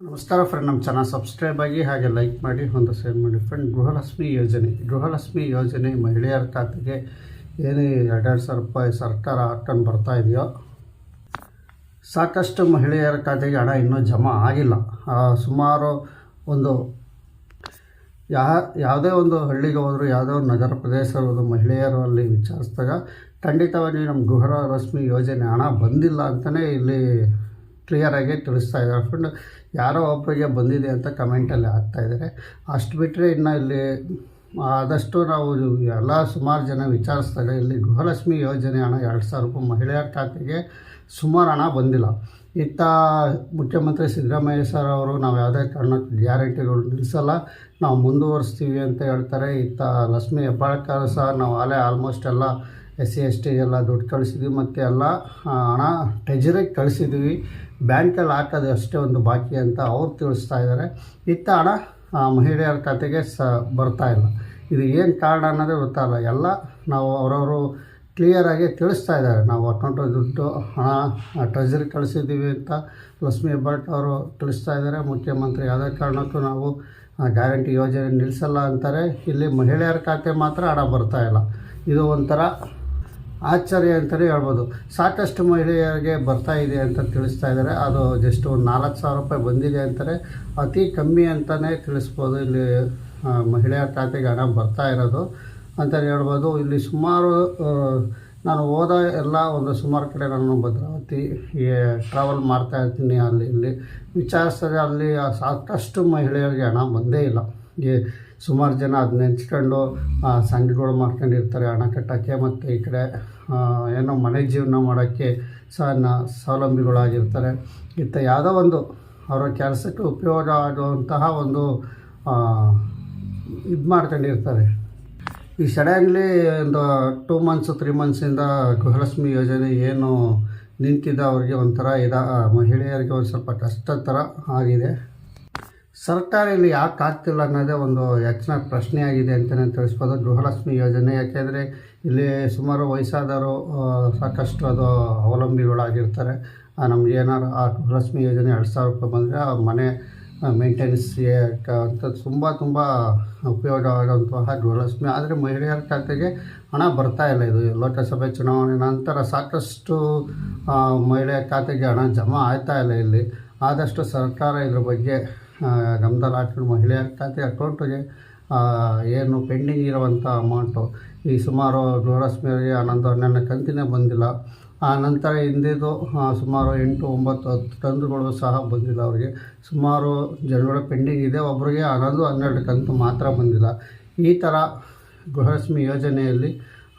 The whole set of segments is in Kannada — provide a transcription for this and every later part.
ನಮಸ್ಕಾರ ಫ್ರೆಂಡ್ ನಮ್ಮ ಚಾನಲ್ ಸಬ್ಸ್ಕ್ರೈಬ್ ಆಗಿ ಹಾಗೆ ಲೈಕ್ ಮಾಡಿ, ಒಂದು ಶೇರ್ ಮಾಡಿ. ಫ್ರೆಂಡ್ ಗೃಹಲಕ್ಷ್ಮಿ ಯೋಜನೆ. ಗೃಹಲಕ್ಷ್ಮಿ ಯೋಜನೆ ಮಹಿಳೆಯರ ಖಾತೆಗೆ ಏನು ಎರಡೆರಡು ಸಾವಿರ ರೂಪಾಯಿ ಸರ್ಕಾರ ಹಾಕೊಂಡು ಬರ್ತಾ ಇದೆಯೋ, ಸಾಕಷ್ಟು ಮಹಿಳೆಯರ ಖಾತೆಗೆ ಹಣ ಇನ್ನೂ ಜಮಾ ಆಗಿಲ್ಲ. ಸುಮಾರು ಒಂದು ಯಾ, ಯಾವುದೇ ಒಂದು ಹಳ್ಳಿಗೆ ಹೋದರೂ, ಯಾವುದೇ ಒಂದು ನಗರ ಪ್ರದೇಶದ ಒಂದು ಮಹಿಳೆಯರು ಅಲ್ಲಿ ವಿಚಾರಿಸಿದಾಗ ಖಂಡಿತವಾಗಿ ನಮ್ಮ ಗೃಹಲಕ್ಷ್ಮಿ ಯೋಜನೆ ಹಣ ಬಂದಿಲ್ಲ ಅಂತಲೇ ಇಲ್ಲಿ ಕ್ಲಿಯರಾಗಿ ತಿಳಿಸ್ತಾ ಇದ್ದಾರೆ. ಫ್ರೆಂಡ್ ಯಾರೋ ಒಬ್ಬರಿಗೆ ಬಂದಿದೆ ಅಂತ ಕಮೆಂಟಲ್ಲಿ ಹಾಕ್ತಾ ಇದ್ದಾರೆ. ಅಷ್ಟು ಬಿಟ್ಟರೆ ಇನ್ನು ಇಲ್ಲಿ ಆದಷ್ಟು ನಾವು ಎಲ್ಲ ಸುಮಾರು ಜನ ವಿಚಾರಿಸ್ತಾರೆ ಇಲ್ಲಿ ಗೃಹಲಕ್ಷ್ಮಿ ಯೋಜನೆ ಹಣ ಎರಡು ಸಾವಿರ ರೂಪಾಯಿ ಮಹಿಳೆಯರ ಖಾತೆಗೆ ಸುಮಾರು ಹಣ ಬಂದಿಲ್ಲ. ಇತ್ತ ಮುಖ್ಯಮಂತ್ರಿ ಸಿದ್ದರಾಮಯ್ಯ ಸರ್ ಅವರು ನಾವು ಯಾವುದೇ ಕಾರಣಕ್ಕೆ ಗ್ಯಾರಂಟಿಗಳು ನಿಲ್ಲಿಸಲ್ಲ ನಾವು ಮುಂದುವರಿಸ್ತೀವಿ ಅಂತ ಹೇಳ್ತಾರೆ. ಇತ್ತ ಲಕ್ಷ್ಮಿ ಹೆಬ್ಬಾಳ್ಕರ್ ಸಹ ನಾವು ಆಲೇ ಆಲ್ಮೋಸ್ಟ್ ಎಲ್ಲ ಎಸ್ ಸಿ ಎಸ್ ಟಿಗೆಲ್ಲ ದುಡ್ಡು ಕಳಿಸಿದ್ವಿ ಮತ್ತು ಎಲ್ಲ ಹಣ ಟ್ರೆಜರಿಗೆ ಕಳಿಸಿದ್ವಿ. ಬ್ಯಾಂಕಲ್ಲಿ ಹಾಕೋದು ಅಷ್ಟೇ ಒಂದು ಬಾಕಿ ಅಂತ ಅವ್ರು ತಿಳಿಸ್ತಾ ಇದ್ದಾರೆ ಇತ್ತ ಹಣ ಮಹಿಳೆಯರ ಖಾತೆಗೆ ಸ, ಬರ್ತಾ ಇಲ್ಲ. ಇದು ಏನು ಕಾರಣ ಅನ್ನೋದೇ ಗೊತ್ತಲ್ಲ ಎಲ್ಲ ನಾವು ಅವರವರು ಕ್ಲಿಯರಾಗಿ ತಿಳಿಸ್ತಾ ಇದ್ದಾರೆ ನಾವು ಅಕೌಂಟ್ ದುಡ್ಡು, ಹಣ ಟ್ರೆಜರಿ ಕಳಿಸಿದ್ದೀವಿ ಅಂತ ಲಕ್ಷ್ಮೀ ಭಟ್ ಅವರು ತಿಳಿಸ್ತಾ ಇದ್ದಾರೆ ಮುಖ್ಯಮಂತ್ರಿ ಯಾವುದೇ ಕಾರಣಕ್ಕೂ ನಾವು ಗ್ಯಾರಂಟಿ ಯೋಜನೆ ನಿಲ್ಲಿಸಲ್ಲ ಅಂತಾರೆ. ಇಲ್ಲಿ ಮಹಿಳೆಯರ ಖಾತೆ ಮಾತ್ರ ಹಣ ಇಲ್ಲ. ಇದು ಒಂಥರ ಆಶ್ಚರ್ಯ ಅಂತಲೇ ಹೇಳ್ಬೋದು. ಸಾಕಷ್ಟು ಮಹಿಳೆಯರಿಗೆ ಬರ್ತಾ ಇದೆ ಅಂತ ತಿಳಿಸ್ತಾ ಇದ್ದಾರೆ. ಅದು ಜಸ್ಟ್ ಒಂದು ನಾಲ್ಕು ಸಾವಿರ ರೂಪಾಯಿ ಬಂದಿದೆ ಅಂತಾರೆ. ಅತಿ ಕಮ್ಮಿ ಅಂತಲೇ ತಿಳಿಸ್ಬೋದು. ಇಲ್ಲಿ ಮಹಿಳೆಯರ ಖಾತೆಗೆ ಹಣ ಬರ್ತಾ ಇರೋದು ಅಂತಲೇ ಹೇಳ್ಬೋದು. ಇಲ್ಲಿ ಸುಮಾರು ನಾನು ಹೋದ ಎಲ್ಲ ಒಂದು ಸುಮಾರು ಕಡೆ ನಾನು ಭದ್ರಾವತಿ ಟ್ರಾವೆಲ್ ಮಾಡ್ತಾ ಇರ್ತೀನಿ ಅಲ್ಲಿ, ಇಲ್ಲಿ. ವಿಚಾರಿಸಿದ್ರೆ ಅಲ್ಲಿ ಸಾಕಷ್ಟು ಮಹಿಳೆಯರಿಗೆ ಹಣ ಬಂದೇ ಇಲ್ಲ. ಸುಮಾರು ಜನ ಅದು ನೆಂಚ್ಕೊಂಡು ಸಂಘಗಳು ಮಾಡ್ಕೊಂಡಿರ್ತಾರೆ ಹಣ ಕಟ್ಟೋಕ್ಕೆ ಮತ್ತು ಈ ಕಡೆ ಏನೋ ಮನೆ ಜೀವನ ಮಾಡೋಕ್ಕೆ ನ, ಸ್ವಾವಲಂಬಿಗಳಾಗಿರ್ತಾರೆ. ಇತ್ತ ಯಾವುದೋ ಒಂದು ಅವರ ಕೆಲಸಕ್ಕೆ ಉಪಯೋಗ ಆಗುವಂತಹ ಒಂದು ಇದು ಮಾಡ್ಕೊಂಡಿರ್ತಾರೆ. ಈ ಸಡನ್ಲಿ ಒಂದು ಟೂ ಮಂತ್ಸು, ತ್ರೀ ಮಂತ್ಸಿಂದ ಗೃಹಲಕ್ಷ್ಮಿ ಯೋಜನೆ ಏನು ನಿಂತಿದ್ದ ಅವ್ರಿಗೆ ಒಂಥರ ಇದ ಮಹಿಳೆಯರಿಗೆ ಒಂದು ಸ್ವಲ್ಪ ಕಷ್ಟ ಥರ ಆಗಿದೆ. ಸರ್ಕಾರ ಇಲ್ಲಿ ಯಾಕೆ ಆಗ್ತಿಲ್ಲ ಅನ್ನೋದೇ ಒಂದು ಹೆಚ್ಚಿನ ಪ್ರಶ್ನೆಯಾಗಿದೆ ಅಂತಲೇ ತಿಳಿಸ್ಬೋದು. ಗೃಹಲಕ್ಷ್ಮಿ ಯೋಜನೆ, ಯಾಕೆಂದರೆ ಇಲ್ಲಿ ಸುಮಾರು ವಯಸ್ಸಾದವರು ಸಾಕಷ್ಟು ಅದು ಅವಲಂಬಿಗಳಾಗಿರ್ತಾರೆ. ನಮ್ಗೆ ಏನಾರು, ಆ ಗೃಹಲಕ್ಷ್ಮಿ ಯೋಜನೆ ಎರಡು ಸಾವಿರ ರೂಪಾಯಿ ಬಂದರೆ ಆ ಮನೆ ಮೇಂಟೆನೆನ್ಸ್ ಅಂತ ತುಂಬ ತುಂಬ ಉಪಯೋಗ ಆಗುವಂತಹ ಗೃಹಲಕ್ಷ್ಮಿ. ಆದರೆ ಮಹಿಳೆಯರ ಖಾತೆಗೆ ಹಣ ಬರ್ತಾ ಇಲ್ಲ. ಇದು ಲೋಕಸಭೆ ಚುನಾವಣೆ ನಂತರ ಸಾಕಷ್ಟು ಮಹಿಳೆಯರ ಖಾತೆಗೆ ಹಣ ಜಮಾ ಆಯ್ತಾ ಇಲ್ಲ ಇಲ್ಲಿ. ಆದಷ್ಟು ಸರ್ಕಾರ ಇದ್ರ ಬಗ್ಗೆ ಗಮನದಲ್ಲಿ ಹಾಕೊಂಡು ಮಹಿಳೆ ಖಾತೆ ಅಕೌಂಟಿಗೆ ಏನು ಪೆಂಡಿಂಗ್ ಇರುವಂಥ ಅಮೌಂಟು ಈ ಸುಮಾರು ಗೃಹಲಕ್ಷ್ಮಿಯವರಿಗೆ ಹನ್ನೊಂದು ಹನ್ನೆರಡು ಕಂತಿನೇ ಬಂದಿಲ್ಲ. ಆ ನಂತರ ಹಿಂದಿದ್ದು ಸುಮಾರು ಎಂಟು, ಒಂಬತ್ತು, ಹತ್ತು ಕಂತುಗಳು ಸಹ ಬಂದಿಲ್ಲ ಅವರಿಗೆ. ಸುಮಾರು ಜನಗಳ ಪೆಂಡಿಂಗ್ ಇದೆ ಒಬ್ಬರಿಗೆ ಹನ್ನೊಂದು ಹನ್ನೆರಡು ಕಂತು ಮಾತ್ರ ಬಂದಿಲ್ಲ. ಈ ಥರ ಗೃಹಲಕ್ಷ್ಮಿ ಯೋಜನೆಯಲ್ಲಿ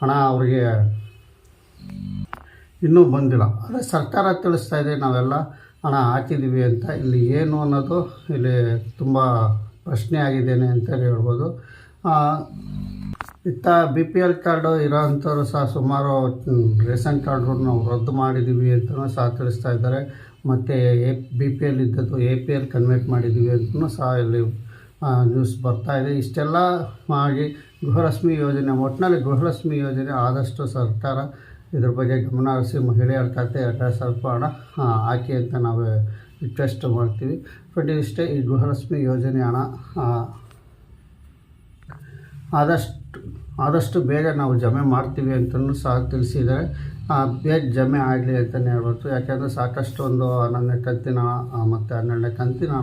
ಹಣ ಅವರಿಗೆ ಇನ್ನೂ ಬಂದಿಲ್ಲ. ಆದರೆ ಸರ್ಕಾರ ತಿಳಿಸ್ತಾ ಇದೆ ನಾವೆಲ್ಲ. ಹಣ ಹಾಕಿದ್ದೀವಿ ಅಂತ ಇಲ್ಲಿ ಏನು ಅನ್ನೋದು ಇಲ್ಲಿ ತುಂಬ ಪ್ರಶ್ನೆ ಆಗಿದ್ದೇನೆ ಅಂತ ಹೇಳ್ಬೋದು. ಇತ್ತ ಬಿ ಪಿ ಎಲ್ ಕಾರ್ಡು ಇರೋಂಥವ್ರು ಸಹ ಸುಮಾರು ರೇಷನ್ ಕಾರ್ಡ್ರು ನಾವು ರದ್ದು ಮಾಡಿದ್ದೀವಿ ಅಂತಲೂ ಸಹ ತಿಳಿಸ್ತಾ ಇದ್ದಾರೆ. ಮತ್ತು ಎ ಬಿ ಪಿ ಎಲ್ ಇದ್ದದ್ದು ಎ ಪಿ ಎಲ್ ಕನ್ವರ್ಟ್ ಮಾಡಿದ್ದೀವಿ ಅಂತಲೂ ಸಹ ಇಲ್ಲಿ ನ್ಯೂಸ್ ಬರ್ತಾ ಇದೆ. ಇಷ್ಟೆಲ್ಲ ಆಗಿ ಗೃಹಲಕ್ಷ್ಮಿ ಯೋಜನೆ ಒಟ್ಟಿನಲ್ಲಿ ಗೃಹಲಕ್ಷ್ಮಿ ಯೋಜನೆ ಆದಷ್ಟು ಸರ್ಕಾರ ಇದ್ರ ಬಗ್ಗೆ ಗಮನ ಹರಿಸಿ ಮಹಿಳೆಯರ ಖಾತೆ ಎರಡು ಸಾವಿರ ಹಣ ಹಾಕಿ ಅಂತ ನಾವು ರಿಕ್ವೆಸ್ಟ್ ಮಾಡ್ತೀವಿ. ಬಟ್ ಇಷ್ಟೇ ಈ ಗೃಹಲಕ್ಷ್ಮಿ ಯೋಜನೆ ಹಣ ಆದಷ್ಟು ಆದಷ್ಟು ಬೇಗ ನಾವು ಜಮೆ ಮಾಡ್ತೀವಿ ಅಂತಲೂ ಸಹ ತಿಳಿಸಿದ್ದಾರೆ. ಬೇಗ ಜಮೆ ಆಗಲಿ ಅಂತಲೇ ಹೇಳ್ಬೋದು. ಯಾಕೆಂದರೆ ಸಾಕಷ್ಟು ಒಂದು ಹನ್ನೊಂದನೇ ಕಂತಿನ ಮತ್ತು ಹನ್ನೆರಡನೇ ಕಂತಿನ